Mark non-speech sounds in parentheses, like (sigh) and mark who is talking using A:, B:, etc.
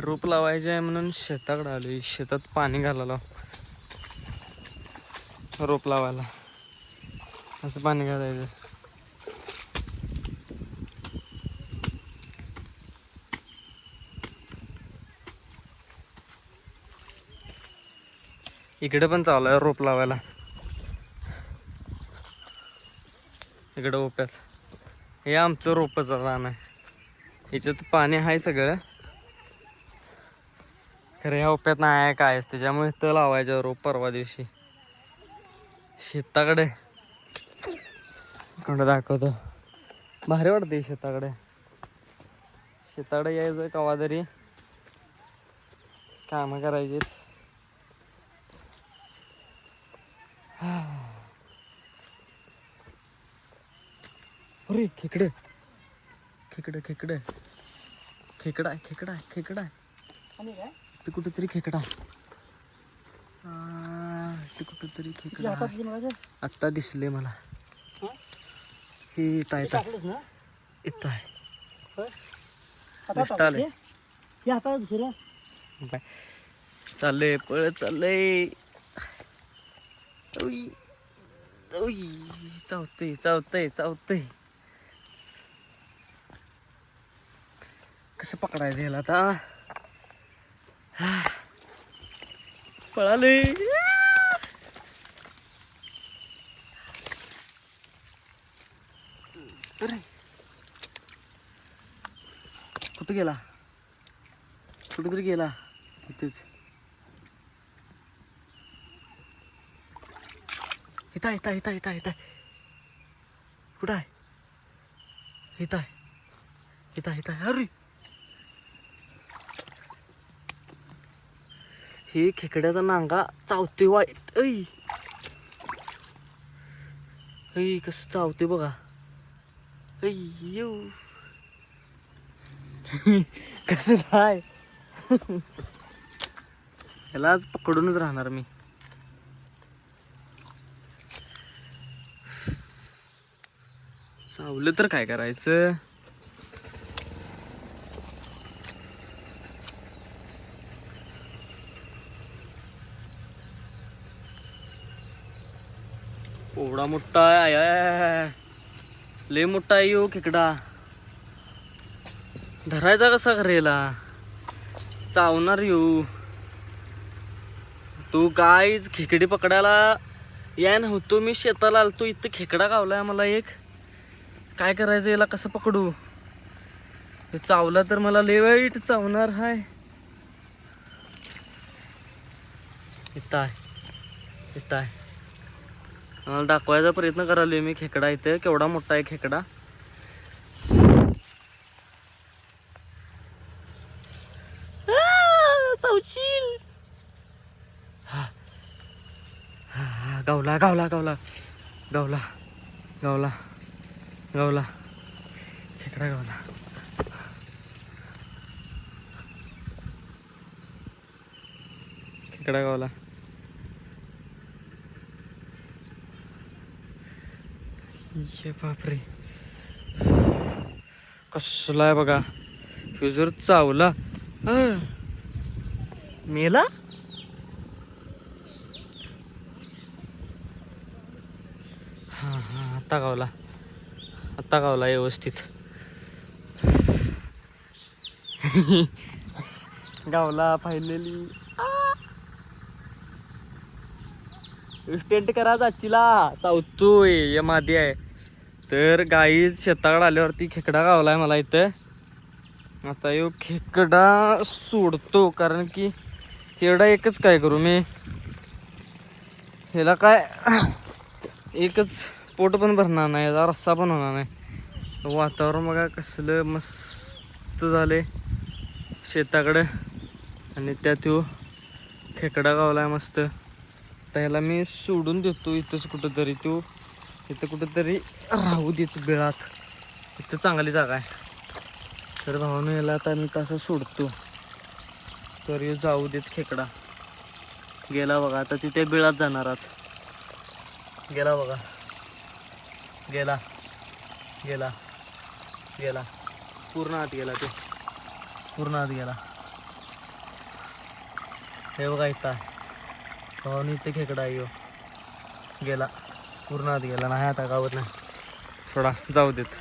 A: रोप लावायचे आहे म्हणून शेताकडे आलो शेतात पाणी घालायला. रोप लावायला. असं पाणी घालायचं. इकडे पण चालू आहे रोप लावायला. इकडे ओप्यात. हे आमचं रोपच रान आहे. याच्यात पाणी आहे सगळं. खरं ह्या ओप्यात नाही आहे काय त्याच्यामुळे तर लावायचं रोप परवा दिवशी. शेताकडे. कोणतं दाखवतो. भारी वाटते शेताकडे. शेताकडे यायचं कवा तरी. कामं करायची अरे खेकडे. खेकडे खेकडे. खेकडा खेकडा आहे, खेकडा. आहे.
B: आणि काय?
A: ते कुठेतरी खेकडा. ते कुठेतरी खेकडा आहे. आत्ता दिसले मला.
B: हं?
A: इथं आहे
B: ना?
A: इथं आहे.
B: टाकलंस
A: आलंय.
B: हे? हे दुसरं?
A: बाय. चाललंय पळत चाललंय. उई, उई, चावतंय चावतंय चावतंय. कसं पकडायचं याला आता हा. पळाले अरे. कुठं गेला? कुठेतरी गेला. इथेच. इथं इथं इथं इथं इथं कुठं आहे? इथं आहे. इथं इथं अरे. हे खेकड्याचा नांगा चावते वाईट. ऐ. ऐ कसं चावते बघा. ऐ येऊ. (laughs) कसं काय? (laughs) ह्याला आज पकडूनच राहणार मी. चावलं तर काय करायचं? एवढा मोठा आहे आय, लय मोठा आहे यो खेकडा. धरायचा कसा करेला चावणार येऊ तू काहीच खेकडी पकडायला या नव्हतो मी शेताला आलतो इथं खेकडा गावलाय मला एक. काय करायचं याला कसं पकडू? चावला तर मला लय वाईट चावणार हाय. इथं आहे इथं आहे. दाखवायचा प्रयत्न करायला मी. खेकडा इथे केवढा मोठा आहे खेकडा. चौशील. हा. हा, हा, गावला गावला गावला. गावला गावला गावला. खेकडा गावला. खेकडा गावला. ये बापरे. कसला आहे बघा. ह्यो जर चावला. मेला? हां हां आत्ता गावला. आत्ता गावला व्यवस्थित. (laughs) गावला फायनली. स्टेंट करा जाचीला. चावतोय. या मादी आहे. तर गाई शेताकडे आल्यावरती खेकडा गावला आहे मला इथं. आता यो खेकडा सोडतो कारण की खेकडा एकच काय करू मी? ह्याला काय एकच पोट पण भरणार नाही याचा रस्सा पण होणार नाही. वातावरण बघा कसलं मस्त झाले शेताकडं. आणि त्यात ह्यो खेकडा गावला आहे मस्त. तर ह्याला मी सोडून देतो इथंच कुठंतरी तो. इथं कुठंतरी राहू देत बिळात. इथं चांगली जागा आहे. तर भावानं याला आता मी तसं सोडतो? तर ह्यो जाऊ देत खेकडा. गेला बघा आता तिथे बिळात जाणार आहात. गेला बघा. गेला. गेला. गेला. पूर्ण आत गेला तो. पूर्ण आत गेला. हे बघा इथं भावानी इथं खेकडा आहे गेला. पूर्ण आत गेला नाही आता गावात नाही थोडा जाऊ देत.